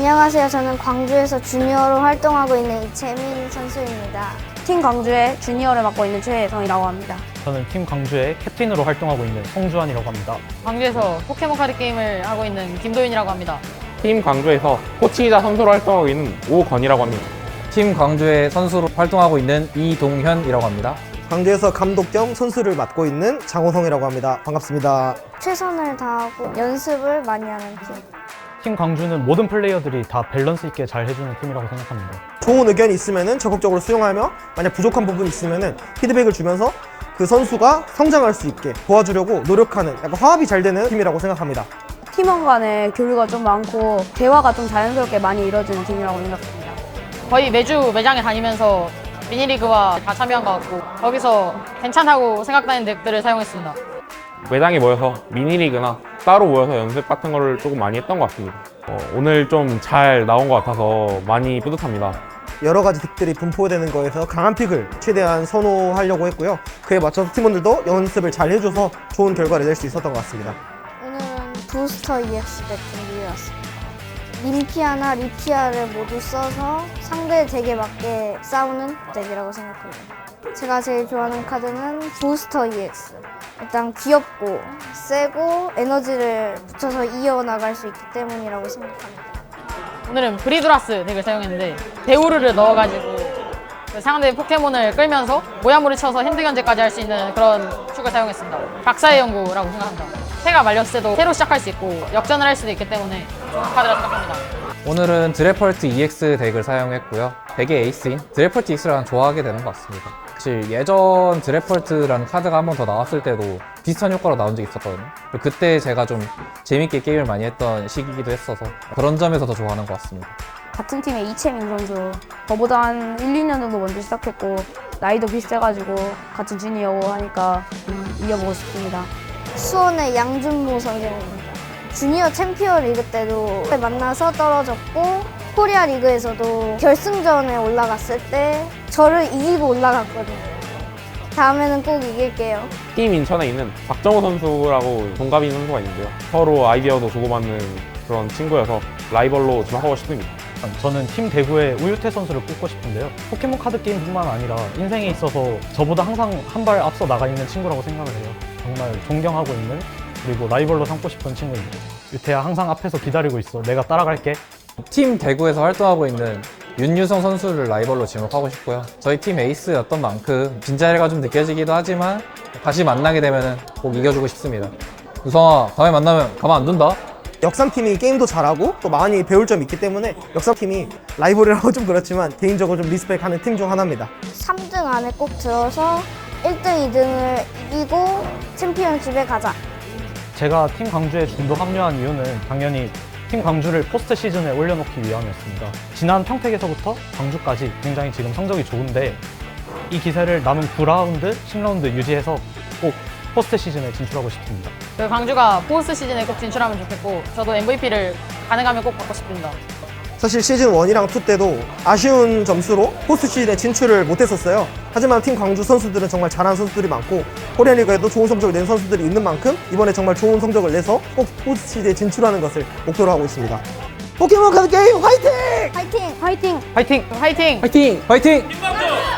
안녕하세요. 저는 광주에서 주니어로 활동하고 있는 이채민 선수입니다. 팀 광주의 주니어를 맡고 있는 최혜성이라고 합니다. 저는 팀 광주의 캡틴으로 활동하고 있는 송주환이라고 합니다. 광주에서 포켓몬 카드 게임을 하고 있는 김도윤이라고 합니다. 팀 광주에서 코치이자 선수로 활동하고 있는 오건이라고 합니다. 팀 광주의 선수로 활동하고 있는 이동현이라고 합니다. 광주에서 감독 겸 선수를 맡고 있는 장호성이라고 합니다. 반갑습니다. 최선을 다하고 연습을 많이 하는 팀. 팀 광주는 모든 플레이어들이 다 밸런스 있게 잘 해주는 팀이라고 생각합니다. 좋은 의견이 있으면 적극적으로 수용하며 만약 부족한 부분이 있으면 피드백을 주면서 그 선수가 성장할 수 있게 도와주려고 노력하는 약간 화합이 잘 되는 팀이라고 생각합니다. 팀원 간의 교류가 좀 많고 대화가 좀 자연스럽게 많이 이루어지는 팀이라고 생각합니다. 거의 매주 매장에 다니면서 미니리그와 다 참여한 것 같고 거기서 괜찮다고 생각되는 덱들을 사용했습니다. 매장에 모여서 미니리그나 따로 모여서 연습 같은 거를 조금 많이 했던 것 같습니다. 어, 오늘 좀 잘 나온 것 같아서 많이 뿌듯합니다. 여러 가지 덱들이 분포되는 거에서 강한 픽을 최대한 선호하려고 했고요. 그에 맞춰서 팀원들도 연습을 잘 해줘서 좋은 결과를 낼 수 있었던 것 같습니다. 오늘은 부스터 EX 덱 준비해왔습니다. 림피아나 리피아를 모두 써서 상대 덱에 맞게 싸우는 덱이라고 생각합니다. 제가 제일 좋아하는 카드는 부스터 EX. 일단 귀엽고 세고 에너지를 붙여서 이어나갈 수 있기 때문이라고 생각합니다. 오늘은 브리드라스 덱을 사용했는데 데우르를 넣어가지고 그 상대 포켓몬을 끌면서 모야모를 쳐서 핸드 견제까지 할 수 있는 그런 축을 사용했습니다. 박사의 연구라고 생각합니다. 해가 말렸을 때도 새로 시작할 수 있고 역전을 할 수도 있기 때문에 좋은 카드라 생각합니다. 오늘은 드래펄트 EX 덱을 사용했고요. 덱의 에이스인 드래펄트 EX를 좋아하게 되는 것 같습니다. 사실 예전 드래펄트라는 카드가 한 번 더 나왔을 때도 비슷한 효과로 나온 적이 있었거든요. 그때 제가 좀 재밌게 게임을 많이 했던 시기이기도 했어서 그런 점에서 더 좋아하는 것 같습니다. 같은 팀의 이채민 선수 저보다 한 1, 2년 정도 먼저 시작했고 나이도 비슷해가지고 같은 주니어고 하니까 음, 이겨보고 싶습니다. 수원의 양준모 선생입니다. 주니어 챔피언 리그 때도 만나서 떨어졌고 코리아 리그에서도 결승전에 올라갔을 때 저를 이기고 올라갔거든요. 다음에는 꼭 이길게요. 팀 인천에 있는 박정호 선수라고 동갑인 선수가 있는데요. 서로 아이디어도 주고받는 그런 친구여서 라이벌로 지금 하고 싶습니다. 저는 팀 대구의 우유태 선수를 뽑고 싶은데요. 포켓몬 카드 게임뿐만 아니라 인생에 있어서 저보다 항상 한 발 앞서 나가 있는 친구라고 생각을 해요. 정말 존경하고 있는 그리고 라이벌로 삼고 싶은 친구입니다. 유태야 항상 앞에서 기다리고 있어. 내가 따라갈게. 팀 대구에서 활동하고 있는 윤유성 선수를 라이벌로 지목하고 싶고요. 저희 팀 에이스였던 만큼 빈자리가 좀 느껴지기도 하지만 다시 만나게 되면 꼭 이겨주고 싶습니다. 유성아, 다음에 만나면 가만 안 둔다. 역삼팀이 게임도 잘하고 또 많이 배울 점이 있기 때문에 역삼팀이 라이벌이라고 좀 그렇지만 개인적으로 좀 리스펙하는 팀 중 하나입니다. 3등 안에 꼭 들어서 1등, 2등을 이기고 챔피언십에 가자. 제가 팀 광주에 중도 합류한 이유는 당연히 팀 광주를 포스트 시즌에 올려놓기 위함이었습니다. 지난 평택에서부터 광주까지 굉장히 지금 성적이 좋은데 이 기세를 남은 9라운드, 10라운드 유지해서 꼭 포스트 시즌에 진출하고 싶습니다. 그 광주가 포스트 시즌에 꼭 진출하면 좋겠고 저도 MVP를 가능하면 꼭 받고 싶습니다. 사실 시즌 1이랑 2 때도 아쉬운 점수로 포스트 시즌에 진출을 못했었어요. 하지만 팀 광주 선수들은 정말 잘하는 선수들이 많고 코리안 리그에도 좋은 성적을 낸 선수들이 있는 만큼 이번에 정말 좋은 성적을 내서 꼭 포스트 시즌에 진출하는 것을 목표로 하고 있습니다. 포켓몬 카드 게임 화이팅! 화이팅! 화이팅! 파이팅! 화이팅! 화이팅! 화이팅!